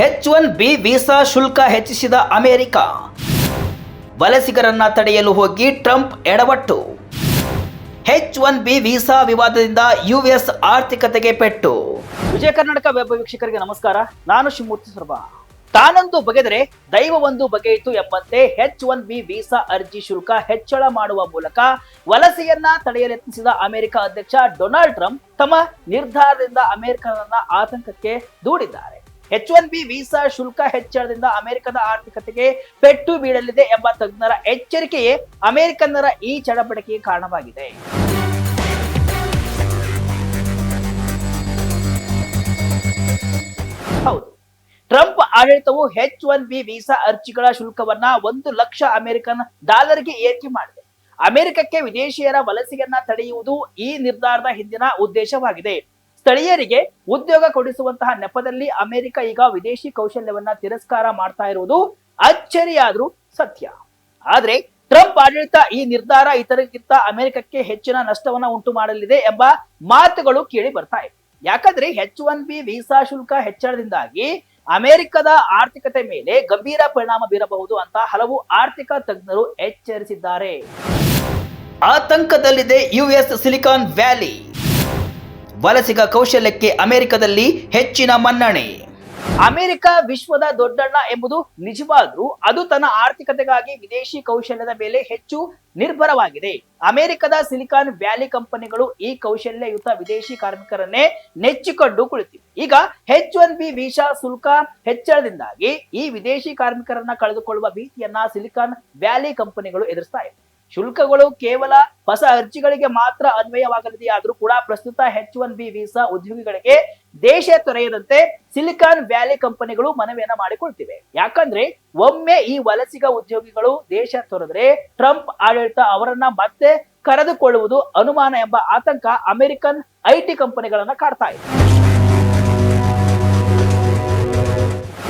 H one B visa ಶುಲ್ಕ ಹೆಚ್ಚಿಸಿದ America. ವಲಸಿಗರನ್ನ ತಡೆಯಲು ಹೋಗಿ ಟ್ರಂಪ್ ಎಡವಟ್ಟು. ಹೆಚ್ ಒನ್ ಬಿ ವೀಸಾ ವಿವಾದದಿಂದ ಯುಎಸ್ ಆರ್ಥಿಕತೆಗೆ ಪೆಟ್ಟು. ವಿಜಯ ಕರ್ನಾಟಕ ವೆಬ್ ವೀಕ್ಷಕರಿಗೆ ನಮಸ್ಕಾರ. ನಾನು ಶಿವಮೂರ್ತಿ ಸರ್ವ ತಾನೊಂದು ಬಗೆದರೆ ದೈವವೊಂದು ಬಗೆಯಿತು ಎಂಬಂತೆ ಹೆಚ್ ಒನ್ ಬಿ ವೀಸಾ ಅರ್ಜಿ ಶುಲ್ಕ ಹೆಚ್ಚಳ ಮಾಡುವ ಮೂಲಕ ವಲಸೆಯನ್ನ ತಡೆಯಲೆತ್ನಿಸಿದ ಅಮೆರಿಕ ಅಧ್ಯಕ್ಷ ಡೊನಾಲ್ಡ್ ಟ್ರಂಪ್ ತಮ್ಮ ನಿರ್ಧಾರದಿಂದ ಅಮೆರಿಕನನ್ನ ಆತಂಕಕ್ಕೆ ದೂಡಿದ್ದಾರೆ. ಎಚ್ ಒನ್ ಬಿ ವೀಸಾ ಶುಲ್ಕ ಹೆಚ್ಚಳದಿಂದ ಅಮೆರಿಕದ ಆರ್ಥಿಕತೆಗೆ ಪೆಟ್ಟು ಬೀಳಲಿದೆ ಎಂಬ ತಜ್ಞರ ಎಚ್ಚರಿಕೆಯೇ ಅಮೆರಿಕನ್ನರ ಈ ಚಡಪಟಿಕೆಗೆ ಕಾರಣವಾಗಿದೆ. ಹೌದು. ಟ್ರಂಪ್ ಆಡಳಿತವು ಹೆಚ್ ಒನ್ ಬಿ ವೀಸಾ ಅರ್ಜಿಗಳ ಶುಲ್ಕವನ್ನ ಒಂದು ಲಕ್ಷ ಅಮೆರಿಕನ್ ಡಾಲರ್ಗೆ ಏರಿಕೆ ಮಾಡಿದೆ. ಅಮೆರಿಕಕ್ಕೆ ವಿದೇಶಿಯರ ವಲಸೆಯನ್ನ ತಡೆಯುವುದು ಈ ನಿರ್ಧಾರದ ಹಿಂದಿನ ಉದ್ದೇಶವಾಗಿದೆ. ಸ್ಥಳೀಯರಿಗೆ ಉದ್ಯೋಗ ಕೊಡಿಸುವಂತಹ ನೆಪದಲ್ಲಿ ಅಮೆರಿಕ ಈಗ ವಿದೇಶಿ ಕೌಶಲ್ಯವನ್ನ ತಿರಸ್ಕಾರ ಮಾಡ್ತಾ ಇರುವುದು ಅಚ್ಚರಿಯಾದ್ರೂ ಸತ್ಯ. ಆದ್ರೆ ಟ್ರಂಪ್ ಆಡಳಿತ ಈ ನಿರ್ಧಾರ ಇತರಕ್ಕಿಂತ ಅಮೆರಿಕಕ್ಕೆ ಹೆಚ್ಚಿನ ನಷ್ಟವನ್ನ ಉಂಟು ಮಾಡಲಿದೆ ಎಂಬ ಮಾತುಗಳು ಕೇಳಿ ಬರ್ತಾ ಇವೆ. ಯಾಕಂದ್ರೆ ಹೆಚ್ ಒನ್ ಬಿ ವೀಸಾ ಶುಲ್ಕ ಹೆಚ್ಚಳದಿಂದಾಗಿ ಅಮೆರಿಕದ ಆರ್ಥಿಕತೆ ಮೇಲೆ ಗಂಭೀರ ಪರಿಣಾಮ ಬೀರಬಹುದು ಅಂತ ಹಲವು ಆರ್ಥಿಕ ತಜ್ಞರು ಎಚ್ಚರಿಸಿದ್ದಾರೆ. ಆತಂಕದಲ್ಲಿದೆ ಯುಎಸ್ ಸಿಲಿಕಾನ್ ವ್ಯಾಲಿ. ವಲಸಿಗ ಕೌಶಲ್ಯಕ್ಕೆ ಅಮೆರಿಕದಲ್ಲಿ ಹೆಚ್ಚಿನ ಮನ್ನಣೆ. ಅಮೆರಿಕ ವಿಶ್ವದ ದೊಡ್ಡಣ್ಣ ಎಂಬುದು ನಿಜವಾದ್ರೂ ಅದು ತನ್ನ ಆರ್ಥಿಕತೆಗಾಗಿ ವಿದೇಶಿ ಕೌಶಲ್ಯದ ಮೇಲೆ ಹೆಚ್ಚು ನಿರ್ಭರವಾಗಿದೆ. ಅಮೆರಿಕದ ಸಿಲಿಕಾನ್ ವ್ಯಾಲಿ ಕಂಪನಿಗಳು ಈ ಕೌಶಲ್ಯಯುತ ವಿದೇಶಿ ಕಾರ್ಮಿಕರನ್ನೇ ನೆಚ್ಚಿಕೊಂಡು ಕುಳಿತಿವೆ. ಈಗ ಹೆಚ್ ಒನ್ ಬಿ ವೀಸಾ ಶುಲ್ಕ ಹೆಚ್ಚಳದಿಂದಾಗಿ ಈ ವಿದೇಶಿ ಕಾರ್ಮಿಕರನ್ನ ಕಳೆದುಕೊಳ್ಳುವ ಭೀತಿಯನ್ನ ಸಿಲಿಕಾನ್ ವ್ಯಾಲಿ ಕಂಪನಿಗಳು ಎದುರಿಸ್ತಾ ಇವೆ. ಶುಲ್ಕಗಳು ಕೇವಲ ಹೊಸ ಅರ್ಜಿಗಳಿಗೆ ಮಾತ್ರ ಅನ್ವಯವಾಗಲಿದೆಯಾದ್ರೂ ಕೂಡ ಪ್ರಸ್ತುತ ಹೆಚ್ ಒನ್ ಬಿ ವೀಸಾ ಉದ್ಯೋಗಿಗಳಿಗೆ ದೇಶ ತೊರೆಯದಂತೆ ಸಿಲಿಕಾನ್ ವ್ಯಾಲಿ ಕಂಪನಿಗಳು ಮನವಿಯನ್ನ ಮಾಡಿಕೊಳ್ತಿವೆ. ಯಾಕಂದ್ರೆ ಒಮ್ಮೆ ಈ ವಲಸಿಗ ಉದ್ಯೋಗಿಗಳು ದೇಶ ತೊರೆದ್ರೆ ಟ್ರಂಪ್ ಆಡಳಿತ ಅವರನ್ನ ಮತ್ತೆ ಕರೆದುಕೊಳ್ಳುವುದು ಅನುಮಾನ ಎಂಬ ಆತಂಕ ಅಮೆರಿಕನ್ ಐಟಿ ಕಂಪನಿಗಳನ್ನ ಕಾಡ್ತಾ ಇದೆ.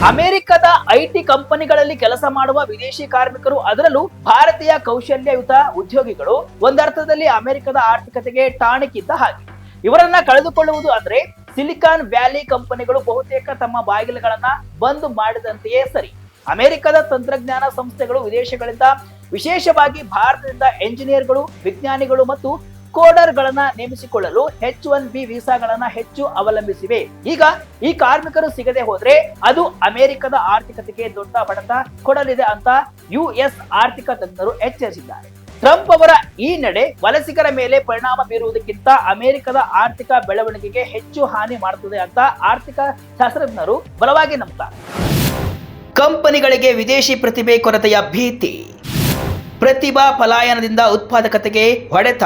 ಅಮೆರಿಕದ ಐಟಿ ಕಂಪನಿಗಳಲ್ಲಿ ಕೆಲಸ ಮಾಡುವ ವಿದೇಶಿ ಕಾರ್ಮಿಕರು ಅದರಲ್ಲೂ ಭಾರತೀಯ ಕೌಶಲ್ಯಯುತ ಉದ್ಯೋಗಿಗಳು. ಒಂದರ್ಥದಲ್ಲಿ ಅಮೆರಿಕದ ಆರ್ಥಿಕತೆಗೆ ಟಾಣಿಕಿದ್ದ ಹಾಗೆ. ಇವರನ್ನ ಕಳೆದುಕೊಳ್ಳುವುದು ಅಂದ್ರೆ ಸಿಲಿಕಾನ್ ವ್ಯಾಲಿ ಕಂಪನಿಗಳು ಬಹುತೇಕ ತಮ್ಮ ಬಾಗಿಲುಗಳನ್ನ ಬಂದ್ ಮಾಡಿದಂತೆಯೇ ಸರಿ. ಅಮೆರಿಕದ ತಂತ್ರಜ್ಞಾನ ಸಂಸ್ಥೆಗಳು ವಿದೇಶಗಳಿಂದ ವಿಶೇಷವಾಗಿ ಭಾರತದಿಂದ ಎಂಜಿನಿಯರ್ಗಳು, ವಿಜ್ಞಾನಿಗಳು ಮತ್ತು ಕೋಡರ್ ಗಳನ್ನ ನೇಮಿಸಿಕೊಳ್ಳಲು ಎಚ್ ಒನ್ ಬಿ ವೀಸಾಗಳನ್ನ ಹೆಚ್ಚು ಅವಲಂಬಿಸಿವೆ. ಈಗ ಈ ಕಾರ್ಮಿಕರು ಸಿಗದೆ ಹೋದ್ರೆ ಅದು ಅಮೆರಿಕದ ಆರ್ಥಿಕತೆಗೆ ದೊಡ್ಡ ಬಡತ ಕೊಡಲಿದೆ ಅಂತ ಯುಎಸ್ ಆರ್ಥಿಕ ತಜ್ಞರು ಎಚ್ಚರಿಸಿದ್ದಾರೆ. ಟ್ರಂಪ್ ಅವರ ಈ ನಡೆ ವಲಸಿಗರ ಮೇಲೆ ಪರಿಣಾಮ ಬೀರುವುದಕ್ಕಿಂತ ಅಮೆರಿಕದ ಆರ್ಥಿಕ ಬೆಳವಣಿಗೆಗೆ ಹೆಚ್ಚು ಹಾನಿ ಮಾಡುತ್ತದೆ ಅಂತ ಆರ್ಥಿಕ ಶಾಸ್ತ್ರಜ್ಞರು ಬಲವಾಗಿ ನಂಬುತ್ತಾರೆ ಕಂಪನಿಗಳಿಗೆ ವಿದೇಶಿ ಪ್ರತಿಭೆ ಕೊರತೆಯ ಭೀತಿ. ಪ್ರತಿಭಾ ಪಲಾಯನದಿಂದ ಉತ್ಪಾದಕತೆಗೆ ಹೊಡೆತ.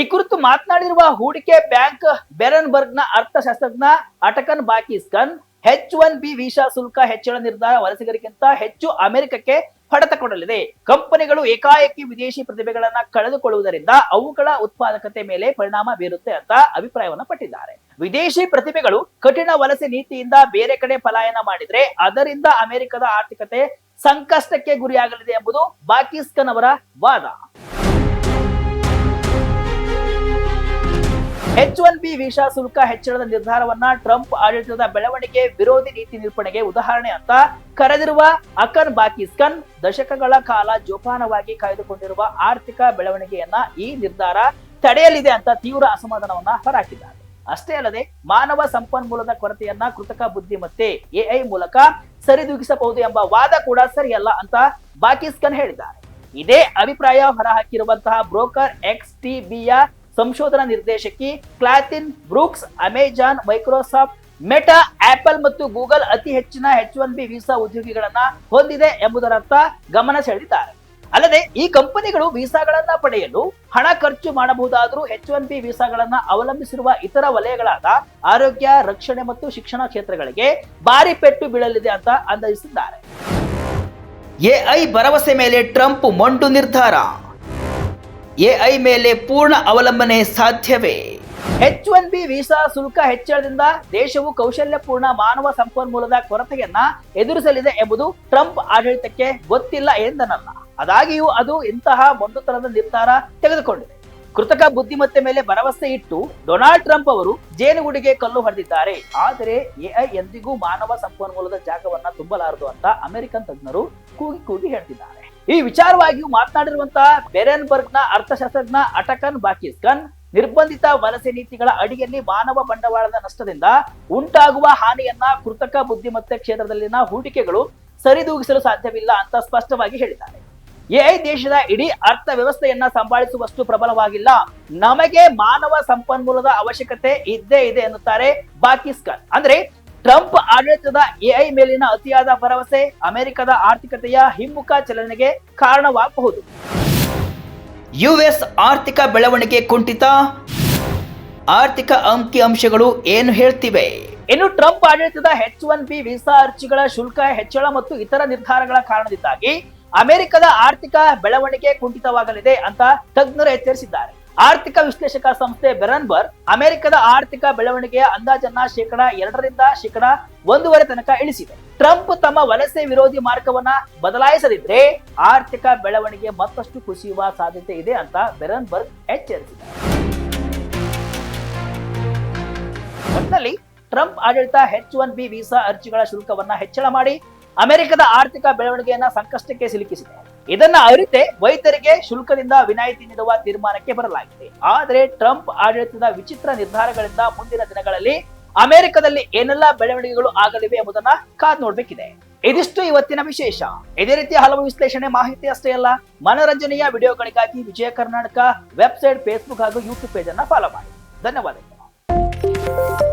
ಈ ಕುರಿತು ಮಾತನಾಡಿರುವ ಹೂಡಿಕೆ ಬ್ಯಾಂಕ್ ಬೆರನ್ಬರ್ಗ್ನ ಅರ್ಥಶಾಸ್ತ್ರಜ್ಞ Atakan Bakiskan H one B visa ಶುಲ್ಕ ಹೆಚ್ಚಳ ನಿರ್ಧಾರ ವಲಸಿಗರಿಗಿಂತ ಹೆಚ್ಚು ಅಮೆರಿಕಕ್ಕೆ ಹೊಡೆತ ಕೊಡಲಿದೆ. ಕಂಪನಿಗಳು ಏಕಾಏಕಿ ವಿದೇಶಿ ಪ್ರತಿಭೆಗಳನ್ನ ಕಳೆದುಕೊಳ್ಳುವುದರಿಂದ ಅವುಗಳ ಉತ್ಪಾದಕತೆ ಮೇಲೆ ಪರಿಣಾಮ ಬೀರುತ್ತೆ ಅಂತ ಅಭಿಪ್ರಾಯವನ್ನು ಪಟ್ಟಿದ್ದಾರೆ. ವಿದೇಶಿ ಪ್ರತಿಭೆಗಳು ಕಠಿಣ ವಲಸೆ ನೀತಿಯಿಂದ ಬೇರೆ ಕಡೆ ಪಲಾಯನ ಮಾಡಿದ್ರೆ ಅದರಿಂದ ಅಮೆರಿಕದ ಆರ್ಥಿಕತೆ ಸಂಕಷ್ಟಕ್ಕೆ ಗುರಿಯಾಗಲಿದೆ ಎಂಬುದು ಬಾಕಿಸ್ಕನ್ ಅವರ ವಾದ. ಎಚ್ ಒನ್ ಬಿ ವೀಸಾ ಶುಲ್ಕ ಹೆಚ್ಚಳದ ನಿರ್ಧಾರವನ್ನ ಟ್ರಂಪ್ ಆಡಳಿತದ ಬೆಳವಣಿಗೆ ವಿರೋಧಿ ನೀತಿ ನಿರೂಪಣೆಗೆ ಉದಾಹರಣೆ ಅಂತ ಕರೆದಿರುವ ಅಕನ್ ಬಾಕಿಸ್ಕನ್ ದಶಕಗಳ ಕಾಲ ಜೋಪಾನವಾಗಿ ಕಾಯ್ದುಕೊಂಡಿರುವ ಆರ್ಥಿಕ ಬೆಳವಣಿಗೆಯನ್ನ ಈ ನಿರ್ಧಾರ ತಡೆಯಲಿದೆ ಅಂತ ತೀವ್ರ ಅಸಮಾಧಾನವನ್ನ ಹೊರಹಾಕಿದ್ದಾರೆ. ಅಷ್ಟೇ ಅಲ್ಲದೆ ಮಾನವ ಸಂಪನ್ಮೂಲದ ಕೊರತೆಯನ್ನ ಕೃತಕ ಬುದ್ಧಿಮತ್ತೆ ಎಐ ಮೂಲಕ ಸರಿದೂಗಿಸಬಹುದು ಎಂಬ ವಾದ ಕೂಡ ಸರಿಯಲ್ಲ ಅಂತ ಬಾಕಿಸ್ಕನ್ ಹೇಳಿದ್ದಾರೆ. ಇದೇ ಅಭಿಪ್ರಾಯ ಹೊರಹಾಕಿರುವಂತಹ ಬ್ರೋಕರ್ ಎಕ್ಸ್ ಟಿ ಬಿಯ ಸಂಶೋಧನಾ ನಿರ್ದೇಶಕಿ Kathleen Brooks, Amazon, Microsoft, Meta, Apple ಮತ್ತು ಗೂಗಲ್ ಅತಿ ಹೆಚ್ಚಿನ ಹೆಚ್ ಒನ್ ಬಿ ವೀಸಾ ಉದ್ಯೋಗಿಗಳನ್ನ ಹೊಂದಿದೆ ಎಂಬುದರತ್ತ ಗಮನ ಸೆಳೆದಿದ್ದಾರೆ. ಅಲ್ಲದೆ ಈ ಕಂಪನಿಗಳು ವೀಸಾಗಳನ್ನ ಪಡೆಯಲು ಹಣ ಖರ್ಚು ಮಾಡಬಹುದಾದರೂ ಹೆಚ್ ಒನ್ ಬಿ ವೀಸಾಗಳನ್ನ ಅವಲಂಬಿಸಿರುವ ಇತರ ವಲಯಗಳಾದ ಆರೋಗ್ಯ, ರಕ್ಷಣೆ ಮತ್ತು ಶಿಕ್ಷಣ ಕ್ಷೇತ್ರಗಳಿಗೆ ಭಾರಿ ಪೆಟ್ಟು ಬೀಳಲಿದೆ ಅಂತ ಅಂದಾಜಿಸಿದ್ದಾರೆ. ಎಐ ಭರವಸೆ ಮೇಲೆ ಟ್ರಂಪ್ ಮೊಂಡು ನಿರ್ಧಾರ. ಎಐ ಮೇಲೆ ಪೂರ್ಣ ಅವಲಂಬನೆ ಸಾಧ್ಯವೇ? ಎಚ್ ಒನ್ ಬಿ ವೀಸಾ ಶುಲ್ಕ ಹೆಚ್ಚಳದಿಂದ ದೇಶವು ಕೌಶಲ್ಯಪೂರ್ಣ ಮಾನವ ಸಂಪನ್ಮೂಲದ ಕೊರತೆಯನ್ನ ಎದುರಿಸಲಿದೆ ಎಂಬುದು ಟ್ರಂಪ್ ಆಡಳಿತಕ್ಕೆ ಗೊತ್ತಿಲ್ಲ ಎಂದನಲ್ಲ. ಅದಾಗಿಯೂ ಅದು ಇಂತಹ ಮೊಂಡುತನದ ನಿರ್ಧಾರ ತೆಗೆದುಕೊಂಡಿದೆ. ಕೃತಕ ಬುದ್ಧಿಮತ್ತೆ ಮೇಲೆ ಭರವಸೆ ಇಟ್ಟು ಡೊನಾಲ್ಡ್ ಟ್ರಂಪ್ ಅವರು ಜೇನುಗೂಡಿಗೆ ಕಲ್ಲು ಹೊಡೆದಿದ್ದಾರೆ. ಆದರೆ ಎಐ ಎಂದಿಗೂ ಮಾನವ ಸಂಪನ್ಮೂಲದ ಜಾಗವನ್ನ ತುಂಬಲಾರದು ಅಂತ ಅಮೆರಿಕನ್ ತಜ್ಞರು ಕೂಗಿ ಕೂಗಿ ಹೇಳ್ತಿದ್ದಾರೆ. ಈ ವಿಚಾರವಾಗಿಯೂ ಮಾತನಾಡಿರುವಂತಹ ಬೆರೆನ್ಬರ್ಗ್ನ ಅರ್ಥಶಾಸ್ತ್ರಜ್ಞ ಅಟಕನ್ ಬಾಕಿಸ್ಕನ್ ನಿರ್ಬಂಧಿತ ವಲಸೆ ನೀತಿಗಳ ಅಡಿಯಲ್ಲಿ ಮಾನವ ಬಂಡವಾಳದ ನಷ್ಟದಿಂದ ಉಂಟಾಗುವ ಹಾನಿಯನ್ನ ಕೃತಕ ಬುದ್ಧಿಮತ್ತೆ ಕ್ಷೇತ್ರದಲ್ಲಿನ ಹೂಡಿಕೆಗಳು ಸರಿದೂಗಿಸಲು ಸಾಧ್ಯವಿಲ್ಲ ಅಂತ ಸ್ಪಷ್ಟವಾಗಿ ಹೇಳಿದ್ದಾರೆ. ಎಐ ದೇಶದ ಇಡೀ ಅರ್ಥ ವ್ಯವಸ್ಥೆಯನ್ನ ಸಂಭಾಳಿಸುವಷ್ಟು ಪ್ರಬಲವಾಗಿಲ್ಲ. ನಮಗೆ ಮಾನವ ಸಂಪನ್ಮೂಲದ ಅವಶ್ಯಕತೆ ಇದ್ದೇ ಇದೆ ಎನ್ನುತ್ತಾರೆ ಬಾಕಿಸ್ಕರ್ ಅಂದ್ರೆ ಟ್ರಂಪ್ ಆಡಳಿತದ ಎಐ ಮೇಲಿನ ಅತಿಯಾದ ಭರವಸೆ ಅಮೆರಿಕದ ಆರ್ಥಿಕತೆಯ ಹಿಮ್ಮುಖ ಚಲನೆಗೆ ಕಾರಣವಾಗಬಹುದು. ಯುಎಸ್ ಆರ್ಥಿಕ ಬೆಳವಣಿಗೆ ಕುಂಠಿತ. ಆರ್ಥಿಕ ಅಂಕಿ ಅಂಶಗಳು ಏನು ಹೇಳ್ತಿವೆ? ಇನ್ನು ಟ್ರಂಪ್ ಆಡಳಿತದ ಹೆಚ್ ಒನ್ ಬಿ ವೀಸಾ ಅರ್ಜಿಗಳ ಶುಲ್ಕ ಹೆಚ್ಚಳ ಮತ್ತು ಇತರ ನಿರ್ಧಾರಗಳ ಕಾರಣದಿಂದಾಗಿ ಅಮೆರಿಕದ ಆರ್ಥಿಕ ಬೆಳವಣಿಗೆ ಕುಂಠಿತವಾಗಲಿದೆ ಅಂತ ತಜ್ಞರು ಎಚ್ಚರಿಸಿದ್ದಾರೆ. ಆರ್ಥಿಕ ವಿಶ್ಲೇಷಕ ಸಂಸ್ಥೆ ಬೆರನ್ಬರ್ ಅಮೆರಿಕದ ಆರ್ಥಿಕ ಬೆಳವಣಿಗೆಯ ಅಂದಾಜನ್ನ ಶೇಕಡ ಎರಡರಿಂದ ಶೇಕಡ ಒಂದೂವರೆ ತನಕ ಇಳಿಸಿದೆ. ಟ್ರಂಪ್ ತಮ್ಮ ವಲಸೆ ವಿರೋಧಿ ಮಾರ್ಗವನ್ನ ಬದಲಾಯಿಸದಿದ್ರೆ ಆರ್ಥಿಕ ಬೆಳವಣಿಗೆ ಮತ್ತಷ್ಟು ಕುಸಿಯುವ ಸಾಧ್ಯತೆ ಇದೆ ಅಂತ ಬೆರನ್ಬರ್ಗ್ ಎಚ್ಚರಿಸಿದ್ದಾರೆ. ಒಟ್ಟಿನಲ್ಲಿ ಟ್ರಂಪ್ ಆಡಳಿತ ಹೆಚ್ ಒನ್ ಬಿ ವೀಸಾ ಅರ್ಜಿಗಳ ಶುಲ್ಕವನ್ನ ಹೆಚ್ಚಳ ಮಾಡಿ ಅಮೆರಿಕದ ಆರ್ಥಿಕ ಬೆಳವಣಿಗೆಯನ್ನ ಸಂಕಷ್ಟಕ್ಕೆ ಸಿಲುಕಿಸಿದೆ. ಇದನ್ನ ಅರಿತೆ ವೈದ್ಯರಿಗೆ ಶುಲ್ಕದಿಂದ ವಿನಾಯಿತಿ ನೀಡುವ ತೀರ್ಮಾನಕ್ಕೆ ಬರಲಾಗಿದೆ. ಆದರೆ ಟ್ರಂಪ್ ಆಡಳಿತದ ವಿಚಿತ್ರ ನಿರ್ಧಾರಗಳಿಂದ ಮುಂದಿನ ದಿನಗಳಲ್ಲಿ ಅಮೆರಿಕದಲ್ಲಿ ಏನೆಲ್ಲ ಬೆಳವಣಿಗೆಗಳು ಆಗಲಿವೆ ಎಂಬುದನ್ನ ಕಾದ್ ನೋಡ್ಬೇಕಿದೆ. ಇದಿಷ್ಟು ಇವತ್ತಿನ ವಿಶೇಷ. ಇದೇ ರೀತಿಯ ಹಲವು ವಿಶ್ಲೇಷಣೆ ಮಾಹಿತಿ ಅಷ್ಟೇ ಅಲ್ಲ, ಮನರಂಜನೆಯ ವಿಡಿಯೋಗಳಿಗಾಗಿ ವಿಜಯ ಕರ್ನಾಟಕ ವೆಬ್ಸೈಟ್ ಫೇಸ್ಬುಕ್ ಹಾಗೂ ಯೂಟ್ಯೂಬ್ ಪೇಜ್ ಅನ್ನ ಫಾಲೋ ಮಾಡಿ. ಧನ್ಯವಾದಗಳು.